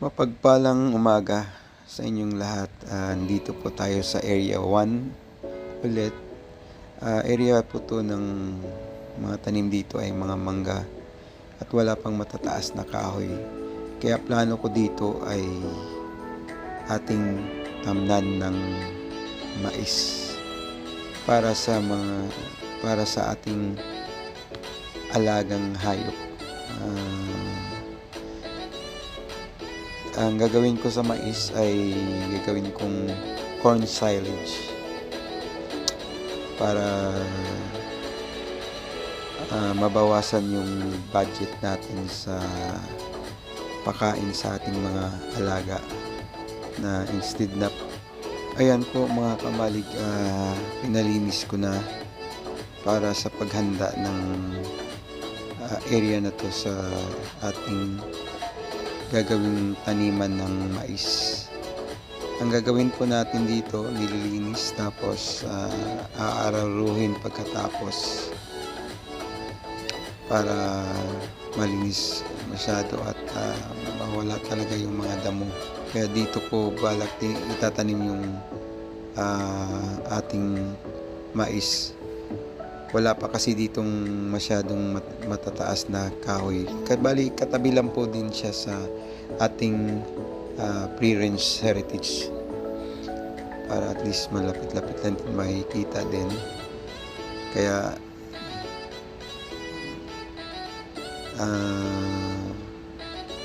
Mapagpalang umaga sa inyong lahat. Ah, Nandito po tayo sa Area 1 ulit. Ah, area po to ng mga tanim dito ay mga mangga at wala pang matataas na kahoy. Kaya plano ko dito ay ating tamnan ng mais para sa mga para sa ating alagang hayop. Ah, ang gagawin ko sa mais ay gagawin kong corn silage. Para ah, mabawasan yung budget natin sa pakain sa ating mga alaga na instead na ayan po mga kamalig ah, pinalinis ko na para sa paghanda ng ah, area na to sa ating gagawing taniman ng mais. Ang gagawin po natin dito, nililinis tapos uh, aararuhin pagkatapos para malinis masyado at ah, mawala talaga yung mga damo. Kaya dito ko balak itatanim yung ah, ating mais. Wala pa kasi ditong masyadong mat- matataas na kahoy. Bali, katabi lang po din siya sa ating ah, pre-range heritage. Para at least malapit-lapit lang din makikita din. Kaya ah,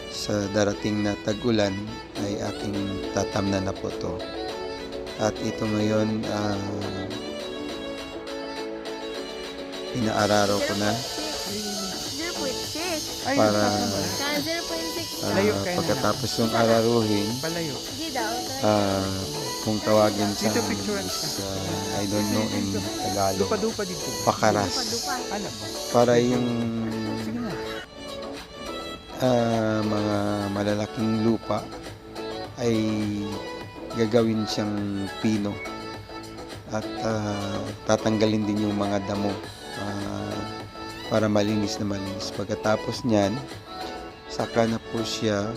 sa darating na tag-ulan ay ating tatamnan na po to. At ito ngayon ah, inaararo ko na. 0.6. Ay, Para- Saka 0.6. Layo kayo na. pagkatapos yung araruhin ah, kung tawagin sa is, ah, I don't know in Tagalog. Dupa-dupa dito. pakaras. Para yung ah, mga malalaking lupa ay gagawin siyang pino at ah, tatanggalin din yung mga damo ah, para malinis na malinis. Pagkatapos niyan, saka na po siya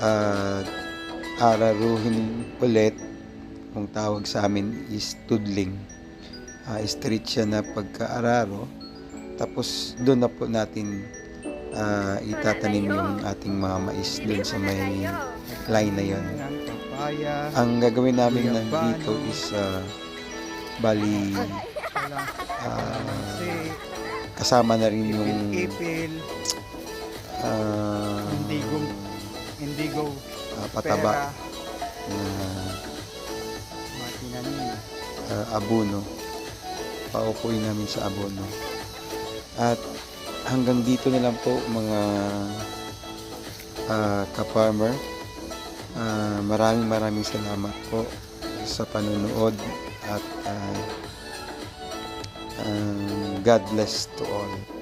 ah, araruhin ulit kung tawag sa amin is tudling. Ah, straight siya na pagkaararo tapos doon na po natin ah, itatanim yung ating mga mais doon sa may line na yon. Ang gagawin namin nandito is ah, bali Kasi, kasama na rin yung ipil-ipil. ah, Indigo. Indigo. ah, pataba na tinanim. ah, abono. Paupuin namin sa abono. At hanggang dito na lang po mga ah, ka-farmer. Ah, maraming maraming salamat po sa panonood at ah, ah, God bless to all.